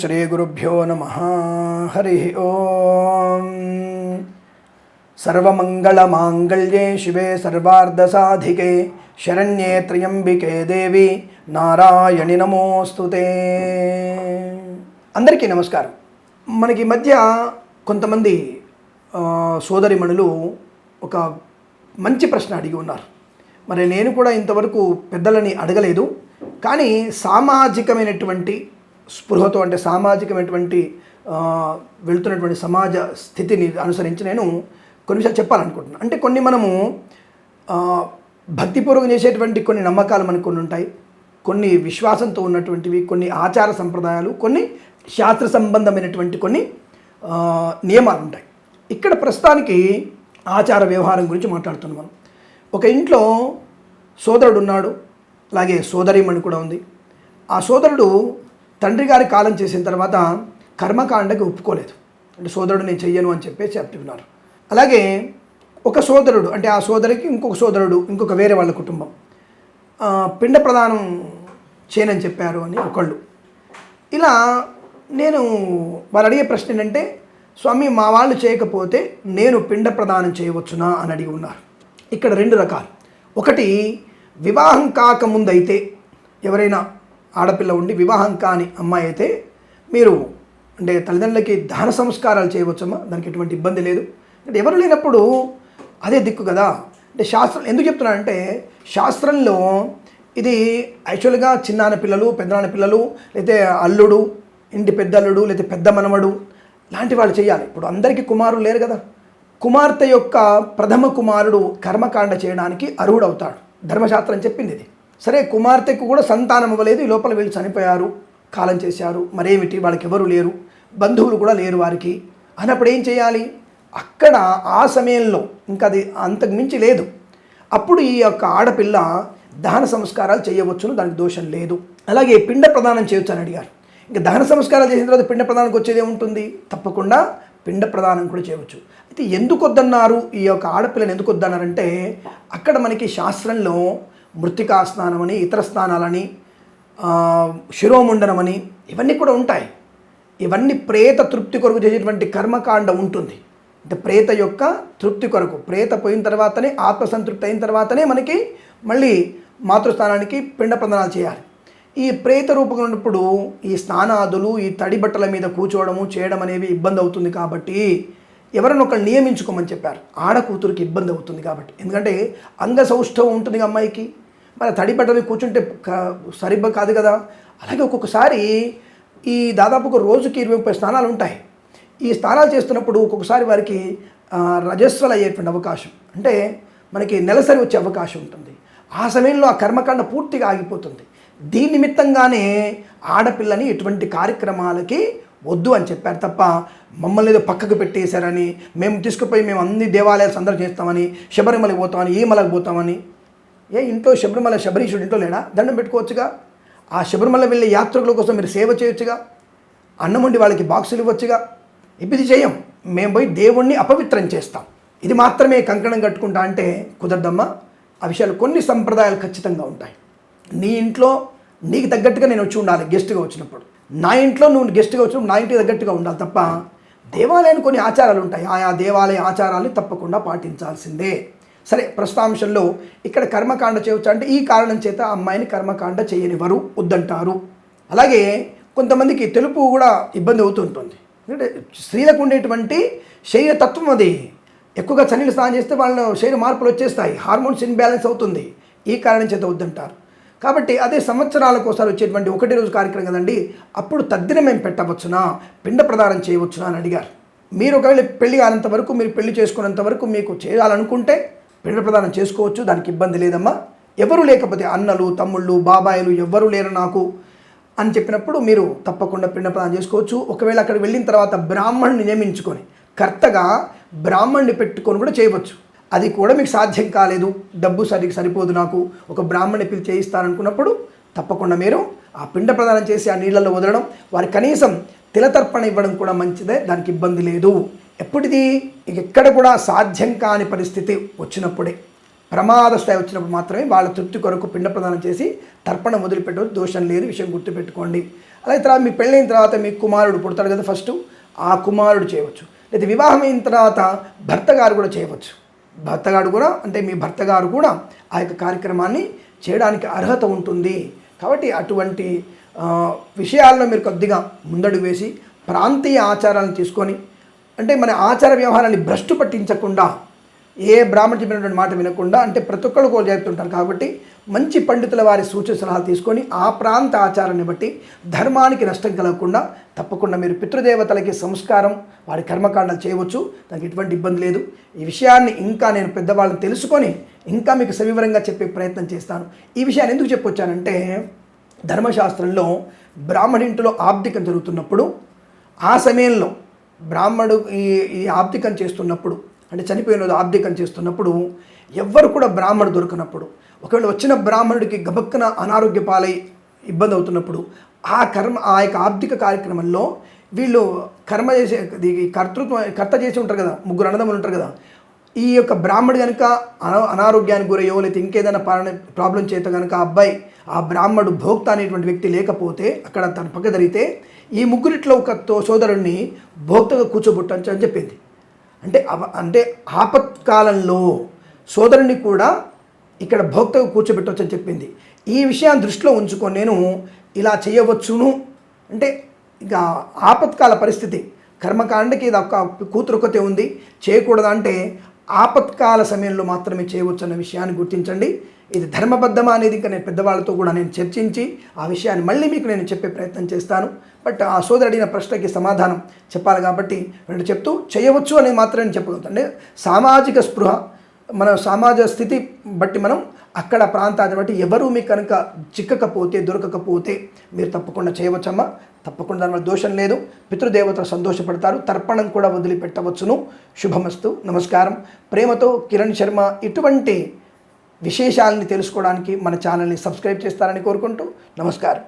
శ్రీగురుభ్యో నమ హరి ఓం సర్వమంగళమాంగళ్యే శివే సర్వార్ధసాధికే శరణ్యే త్రయంబికే దేవి నారాయణి నమోస్తుతే అందరికీ నమస్కారం. మనకి ఈ మధ్య కొంతమంది సోదరిమణులు ఒక మంచి ప్రశ్న అడిగి ఉన్నారు. మరి నేను కూడా ఇంతవరకు పెద్దలని అడగలేదు. కానీ సామాజికమైనటువంటి స్పృహతో అంటే సామాజికమైనటువంటి వెళ్తున్నటువంటి సమాజ స్థితిని అనుసరించి నేను కొన్ని విషయాలు చెప్పాలనుకుంటున్నాను అంటే కొన్ని మనము భక్తిపూర్వకం చేసేటువంటి కొన్ని నమ్మకాలు మనకు కొన్ని ఉంటాయి. కొన్ని విశ్వాసంతో ఉన్నటువంటివి కొన్ని ఆచార సంప్రదాయాలు కొన్ని శాస్త్ర సంబంధమైనటువంటి కొన్ని నియమాలు ఉంటాయి. ఇక్కడ ప్రస్తుతానికి ఆచార వ్యవహారం గురించి మాట్లాడుతున్నాం మనం. ఒక ఇంట్లో సోదరుడు ఉన్నాడు అలాగే సోదరీమణి కూడా ఉంది. ఆ సోదరుడు తండ్రి గారి కాలం చేసిన తర్వాత కర్మకాండకి ఒప్పుకోలేదు. అంటే సోదరుడు నేను చెయ్యను అని చెప్పేసి చెప్తున్నారు. అలాగే ఒక సోదరుడు అంటే ఆ సోదరికి ఇంకొక సోదరుడు ఇంకొక వేరే వాళ్ళ కుటుంబం. పిండ ప్రదానం చేయనని చెప్పారు అని ఒకళ్ళు. ఇలా నేను వారు అడిగే ప్రశ్న ఏంటంటే స్వామి మా వాళ్ళు చేయకపోతే నేను పిండ ప్రదానం చేయవచ్చునా? అని అడిగి ఉన్నారు. ఇక్కడ రెండు రకాలు. ఒకటి వివాహం కాకముందైతే ఎవరైనా ఆడపిల్ల ఉండి వివాహం కాని అమ్మాయి అయితే మీరు అంటే తల్లిదండ్రులకి దాన సంస్కారాలు చేయవచ్చమ్మా. దానికి ఎటువంటి ఇబ్బంది లేదు. అంటే ఎవరు లేనప్పుడు అదే దిక్కు కదా. అంటే శాస్త్రం ఎందుకు చెప్తున్నానంటే శాస్త్రంలో ఇది యాక్చువల్గా చిన్నాన పిల్లలు పెద్దనాన్న పిల్లలు లేతే అల్లుడు ఇంటి పెద్ద అల్లుడు లేకపోతే పెద్ద మనవడు లాంటి వాళ్ళు చేయాలి. ఇప్పుడు అందరికీ కుమారులు లేరు కదా. కుమార్తె యొక్క ప్రథమ కుమారుడు కర్మకాండ చేయడానికి అర్హుడవుతాడు. ధర్మశాస్త్రం చెప్పింది ఇది. సరే కుమార్తెకు కూడా సంతానం ఇవ్వలేదు. ఈ లోపల వీళ్ళు చనిపోయారు కాలం చేశారు. మరేమిటి? వాళ్ళకి ఎవరు లేరు. బంధువులు కూడా లేరు వారికి. అన్నప్పుడు ఏం చేయాలి? అక్కడ ఆ సమయంలో ఇంకా అది అంతకు మించి లేదు. అప్పుడు ఈ యొక్క ఆడపిల్ల దహన సంస్కారాలు చేయవచ్చును దానికి దోషం లేదు. అలాగే పిండ ప్రదానం చేయొచ్చు అని అడిగారు. ఇంకా దహన సంస్కారాలు చేసిన తర్వాత పిండ ప్రదానానికి వచ్చేది ఉంటుంది తప్పకుండా పిండ ప్రదానం కూడా చేయవచ్చు. అయితే ఎందుకు వద్దన్నారు? ఈ యొక్క ఆడపిల్లని ఎందుకు వద్దన్నారంటే అక్కడ మనకి శాస్త్రంలో మృతికా స్నానం అని ఇతర స్నానాలని శిరోముండనం శిరోముండనమని ఇవన్నీ కూడా ఉంటాయి. ఇవన్నీ ప్రేత తృప్తి కొరకు చేసేటువంటి కర్మకాండ ఉంటుంది. అంటే ప్రేత యొక్క తృప్తి కొరకు ప్రేత పోయిన తర్వాతనే ఆత్మసంతృప్తి అయిన తర్వాతనే మనకి మళ్ళీ మాతృస్థానానికి పిండ ప్రదానాలు చేయాలి. ఈ ప్రేత రూపంగా ఉన్నప్పుడు ఈ స్నానాదులు ఈ తడి బట్టల మీద కూర్చోవడము చేయడం అనేవి ఇబ్బంది అవుతుంది కాబట్టి ఎవరైనా ఒకళ్ళు నియమించుకోమని చెప్పారు. ఆడ కూతురికి ఇబ్బంది అవుతుంది కాబట్టి. ఎందుకంటే అంగసౌష్ఠవం ఉంటుంది అమ్మాయికి. మరి తడి బట్టలు కూర్చుంటే సరిగ్గా కాదు కదా. అలాగే ఒక్కొక్కసారి ఈ దాదాపు ఒక రోజుకి ఇరవై ముప్పై స్నానాలు ఉంటాయి. ఈ స్నానాలు చేస్తున్నప్పుడు ఒక్కొక్కసారి వారికి రజస్వలు అయ్యేటువంటి అవకాశం. అంటే మనకి నెలసరి వచ్చే అవకాశం ఉంటుంది. ఆ సమయంలో ఆ కర్మకాండ పూర్తిగా ఆగిపోతుంది. దీని నిమిత్తంగానే ఆడపిల్లని ఎటువంటి కార్యక్రమాలకి వద్దు అని చెప్పారు తప్ప మమ్మల్ని ఏదో పక్కకు పెట్టేశారని మేము తీసుకుపోయి మేము అన్ని దేవాలయాలు సందర్శన చేస్తామని శబరిమలకి పోతామని ఈ పోతామని. ఏ ఇంట్లో శబరిమల శబరీషుడు ఇంట్లో లేడా? దండం పెట్టుకోవచ్చుగా? ఆ శబరిమల వెళ్ళే యాత్రికుల కోసం మీరు సేవ చేయొచ్చుగా? అన్నం వండి వాళ్ళకి బాక్సులు ఇవ్వచ్చుగా? ఇది చేయం మేము పోయి దేవుణ్ణి అపవిత్రం చేస్తాం. ఇది మాత్రమే కంకణం కట్టుకుంటా అంటే కుదరదమ్మా. ఆ విషయాలు కొన్ని సంప్రదాయాలు ఖచ్చితంగా ఉంటాయి. నీ ఇంట్లో నీకు తగ్గట్టుగా నేను వచ్చి ఉండాలి గెస్ట్గా వచ్చినప్పుడు. నా ఇంట్లో నువ్వు గెస్ట్గా వచ్చినప్పుడు నా ఇంటికి తగ్గట్టుగా ఉండాలి తప్ప దేవాలయానికి కొన్ని ఆచారాలు ఉంటాయి. ఆయా దేవాలయ ఆచారాలు తప్పకుండా పాటించాల్సిందే. సరే ప్రస్తాంశంలో ఇక్కడ కర్మకాండ చేయవచ్చు అంటే ఈ కారణం చేత అమ్మాయిని కర్మకాండ చేయనివ్వరు వద్దంటారు. అలాగే కొంతమందికి తెలుపు కూడా ఇబ్బంది అవుతుంటుంది ఎందుకంటే స్త్రీలకు ఉండేటువంటి శరీర తత్వం అది. ఎక్కువగా చన్నీళ్ళు స్నానం చేస్తే వాళ్ళ శరీర మార్పులు వచ్చేస్తాయి. హార్మోన్స్ ఇన్బ్యాలెన్స్ అవుతుంది. ఈ కారణం చేత వద్దంటారు. కాబట్టి అదే సంవత్సరాలకు ఒకసారి వచ్చేటువంటి ఒకటి రోజు కార్యక్రమం కదండి. అప్పుడు తద్దిన మేము పెట్టవచ్చునా? పిండ ప్రదానం చేయవచ్చునా అని అడిగారు. మీరు ఒకవేళ పెళ్ళి కానంత వరకు మీరు పెళ్ళి చేసుకున్నంత వరకు మీకు చేయాలనుకుంటే పిండ ప్రదానం చేసుకోవచ్చు దానికి ఇబ్బంది లేదమ్మా. ఎవరు లేకపోతే అన్నలు తమ్ముళ్ళు బాబాయిలు ఎవ్వరూ లేరు నాకు అని చెప్పినప్పుడు మీరు తప్పకుండా పిండ ప్రదానం చేసుకోవచ్చు. ఒకవేళ అక్కడికి వెళ్ళిన తర్వాత బ్రాహ్మణ్ణి నియమించుకొని కర్తగా బ్రాహ్మణ్ణి పెట్టుకొని కూడా చేయవచ్చు. అది కూడా మీకు సాధ్యం కాలేదు. డబ్బు సరిగ్గా సరిపోదు నాకు. ఒక బ్రాహ్మణ్ణి పిలిచి చేయిస్తారనుకున్నప్పుడు తప్పకుండా మీరు ఆ పిండ ప్రదానం చేసి ఆ నీళ్ళల్లో వదలడం వారి కనీసం తిలతర్పణ ఇవ్వడం కూడా మంచిదే. దానికి ఇబ్బంది లేదు. ఎప్పటిది? ఎక్కడ కూడా సాధ్యం కాని పరిస్థితి వచ్చినప్పుడే. ప్రమాద స్థాయి వచ్చినప్పుడు మాత్రమే వాళ్ళ తృప్తి కొరకు పిండ ప్రదానం చేసి తర్పణ వదిలిపెట్టవచ్చు దోషం లేదు. విషయం గుర్తుపెట్టుకోండి. అలాగే తర్వాత మీ పెళ్ళైన తర్వాత మీ కుమారుడు పుడతాడు కదా ఫస్ట్. ఆ కుమారుడు చేయవచ్చు. లేదా వివాహం అయిన తర్వాత భర్త గారు కూడా చేయవచ్చు. భర్తగాడు కూడా అంటే మీ భర్త గారు కూడా ఆ యొక్క కార్యక్రమాన్ని చేయడానికి అర్హత ఉంటుంది. కాబట్టి అటువంటి విషయాలను విషయాల్లో మీరు కొద్దిగా ముందడుగు వేసి ప్రాంతీయ ఆచారాలను తీసుకొని అంటే మన ఆచార వ్యవహారాన్ని భ్రష్టు పట్టించకుండా ఏ బ్రాహ్మణ చెప్పినటువంటి మాట వినకుండా అంటే ప్రతి ఒక్కరు కూడా చెప్తుంటారు కాబట్టి మంచి పండితుల వారి సూచన సలహాలు తీసుకొని ఆ ప్రాంత ఆచారాన్ని బట్టి ధర్మానికి నష్టం కలగకుండా తప్పకుండా మీరు పితృదేవతలకి సంస్కారం వారి కర్మకాండాలు చేయవచ్చు. దానికి ఎటువంటి ఇబ్బంది లేదు. ఈ విషయాన్ని ఇంకా నేను పెద్దవాళ్ళని తెలుసుకొని ఇంకా మీకు సవివరంగా చెప్పే ప్రయత్నం చేస్తాను. ఈ విషయాన్ని ఎందుకు చెప్పొచ్చానంటే ధర్మశాస్త్రంలో బ్రాహ్మణింటిలో ఆబ్దికం జరుగుతున్నప్పుడు ఆ సమయంలో బ్రాహ్మడు ఈ ఈ ఆబ్దికం చేస్తున్నప్పుడు అంటే చనిపోయిన రోజు ఆబ్దికం చేస్తున్నప్పుడు ఎవ్వరు కూడా బ్రాహ్మడు దొరకనప్పుడు ఒకవేళ వచ్చిన బ్రాహ్మణుడికి గబక్కన అనారోగ్య పాలై ఇబ్బంది అవుతున్నప్పుడు ఆ కర్మ ఆ యొక్క ఆర్థిక కార్యక్రమంలో వీళ్ళు కర్మ చేసే ఇది కర్తృత్వం కర్త చేసి ఉంటారు కదా ముగ్గురు అన్నదమ్ములు ఉంటారు కదా ఈ యొక్క బ్రాహ్మడు కనుక అనారోగ్యానికి గురయ్యో లేకపోతే ఇంకేదైనా పాలన ప్రాబ్లం చేత కనుక ఆ అబ్బాయి ఆ బ్రాహ్మడు భోక్త అనేటువంటి వ్యక్తి లేకపోతే అక్కడ తన పక్క జరిగితే ఈ ముగ్గురిట్లో ఒక తో- సోదరుడిని భోక్తగా కూర్చోబెట్టచ్చు అని చెప్పింది. అంటే అంటే ఆపత్కాలంలో సోదరుని కూడా ఇక్కడ భోక్తకు కూర్చోబెట్టవచ్చు అని చెప్పింది. ఈ విషయాన్ని దృష్టిలో ఉంచుకొని నేను ఇలా చేయవచ్చును. అంటే ఇక ఆపత్కాల పరిస్థితి. కర్మకాండకి ఇది ఒక కూతురు ఒకతే ఉంది. చేయకూడదు అంటే ఆపత్కాల సమయంలో మాత్రమే చేయవచ్చు అన్న విషయాన్ని గుర్తించండి. ఇది ధర్మబద్ధమా అనేది ఇంకా నేను పెద్దవాళ్ళతో కూడా నేను చర్చించి ఆ విషయాన్ని మళ్ళీ మీకు నేను చెప్పే ప్రయత్నం చేస్తాను. బట్ ఆ సోదరు అడిగిన ప్రశ్నకి సమాధానం చెప్పాలి కాబట్టి రెండు చెప్తూ చేయవచ్చు అని మాత్రమే నేను అంటే సామాజిక స్పృహ మన సమాజ స్థితి బట్టి మనం అక్కడ ప్రాంతాన్ని బట్టి ఎవరు మీకు కనుక చిక్కకపోతే దొరకకపోతే మీరు తప్పకుండా చేయవచ్చమ్మా. తప్పకుండా దానివల్ల దోషం లేదు. పితృదేవతలు సంతోషపడతారు. తర్పణం కూడా వదిలిపెట్టవచ్చును. శుభమస్తు. నమస్కారం. ప్రేమతో కిరణ్ శర్మ ఇటువంటి విశేషాలని తెలుసుకోవడానికి మన ఛానల్ని సబ్స్క్రైబ్ చేస్తారని కోరుకుంటూ నమస్కారం.